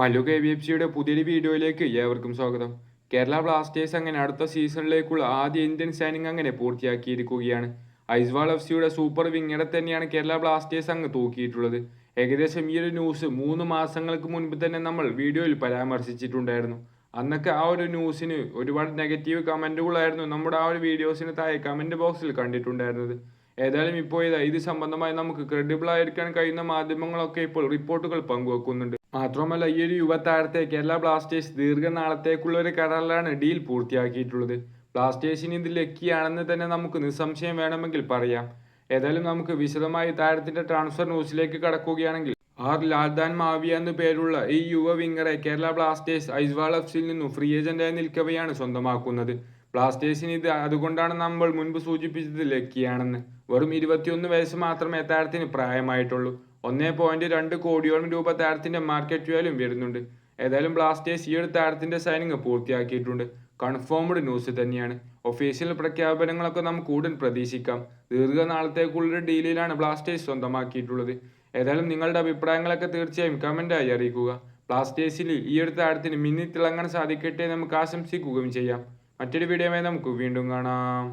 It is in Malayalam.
മല്ലു കെ ബി എഫ് സിയുടെ പുതിയൊരു വീഡിയോയിലേക്ക് ഏവർക്കും സ്വാഗതം. കേരള ബ്ലാസ്റ്റേഴ്സ് അങ്ങനെ അടുത്ത സീസണിലേക്കുള്ള ആദ്യ ഇന്ത്യൻ സൈനിങ് അങ്ങനെ പൂർത്തിയാക്കിയിരിക്കുകയാണ്. ഐസ്വാൾ എഫ് സിയുടെ സൂപ്പർ വിങ്ങറെ തന്നെയാണ് കേരള ബ്ലാസ്റ്റേഴ്സ് അങ്ങ് തൂക്കിയിട്ടുള്ളത്. ഏകദേശം ഈ ഒരു ന്യൂസ് മൂന്ന് മാസങ്ങൾക്ക് മുൻപ് തന്നെ നമ്മൾ വീഡിയോയിൽ പരാമർശിച്ചിട്ടുണ്ടായിരുന്നു. അന്നൊക്കെ ആ ഒരു ന്യൂസിന് ഒരുപാട് നെഗറ്റീവ് കമന്റുകളായിരുന്നു നമ്മുടെ ആ ഒരു വീഡിയോസിന് താഴെ കമന്റ് ബോക്സിൽ കണ്ടിട്ടുണ്ടായിരുന്നത്. ഏതായാലും ഇപ്പോൾ ഇത് സംബന്ധമായി നമുക്ക് ക്രെഡിബിൾ ആയിരിക്കാൻ കഴിയുന്ന മാധ്യമങ്ങളൊക്കെ ഇപ്പോൾ റിപ്പോർട്ടുകൾ പങ്കുവെക്കുന്നുണ്ട്. മാത്രമല്ല ഈ ഒരു യുവതാരത്തെ കേരള ബ്ലാസ്റ്റേഴ്സ് ദീർഘനാളത്തേക്കുള്ള ഒരു കരാറിലാണ് ഡീൽ പൂർത്തിയാക്കിയിട്ടുള്ളത്. ബ്ലാസ്റ്റേഴ്സിന് ഇത് ലക്കിയാണെന്ന് തന്നെ നമുക്ക് നിസ്സംശയം വേണമെങ്കിൽ പറയാം. ഏതായാലും നമുക്ക് വിശദമായി താരത്തിന്റെ ട്രാൻസ്ഫർ ന്യൂസിലേക്ക് കടക്കുകയാണെങ്കിൽ ആർ ലാൽദാൻ മാവിയ എന്നു പേരുള്ള ഈ യുവ വിങ്ങറെ കേരള ബ്ലാസ്റ്റേഴ്സ് ഐസ്വാൾ എഫ്സിൽ നിന്നും ഫ്രീ ഏജന്റായി നിൽക്കവെയാണ് സ്വന്തമാക്കുന്നത്. ബ്ലാസ്റ്റേഴ്സിന് ഇത് അതുകൊണ്ടാണ് നമ്മൾ മുൻപ് സൂചിപ്പിച്ചത് ലക്കിയാണെന്ന്. വെറും ഇരുപത്തിയൊന്ന് വയസ്സ് മാത്രമേ താരത്തിന് പ്രായമായിട്ടുള്ളൂ. ഒന്നേ പോയിന്റ് രണ്ട് കോടിയോളം രൂപ താരത്തിന്റെ മാർക്കറ്റ് വാല്യൂ വരുന്നുണ്ട്. ഏതായാലും ബ്ലാസ്റ്റേഴ്സ് ഈ ഒരു താരത്തിന്റെ സൈനിങ് പൂർത്തിയാക്കിയിട്ടുണ്ട്. കൺഫേംഡ് ന്യൂസ് തന്നെയാണ്. ഒഫീഷ്യൽ പ്രഖ്യാപനങ്ങളൊക്കെ നമുക്ക് ഉടൻ പ്രതീക്ഷിക്കാം. ദീർഘനാളത്തേക്കുള്ളൊരു ഡീലിലാണ് ബ്ലാസ്റ്റേഴ്സ് സ്വന്തമാക്കിയിട്ടുള്ളത്. ഏതായാലും നിങ്ങളുടെ അഭിപ്രായങ്ങളൊക്കെ തീർച്ചയായും കമന്റായി അറിയിക്കുക. ബ്ലാസ്റ്റേഴ്സിൽ ഈ ഒരു താരത്തിന് മിന്നി തിളങ്ങാൻ സാധിക്കട്ടെ നമുക്ക് ആശംസിക്കുകയും ചെയ്യാം. മറ്റൊരു വീഡിയോയുമായി നമുക്ക് വീണ്ടും കാണാം.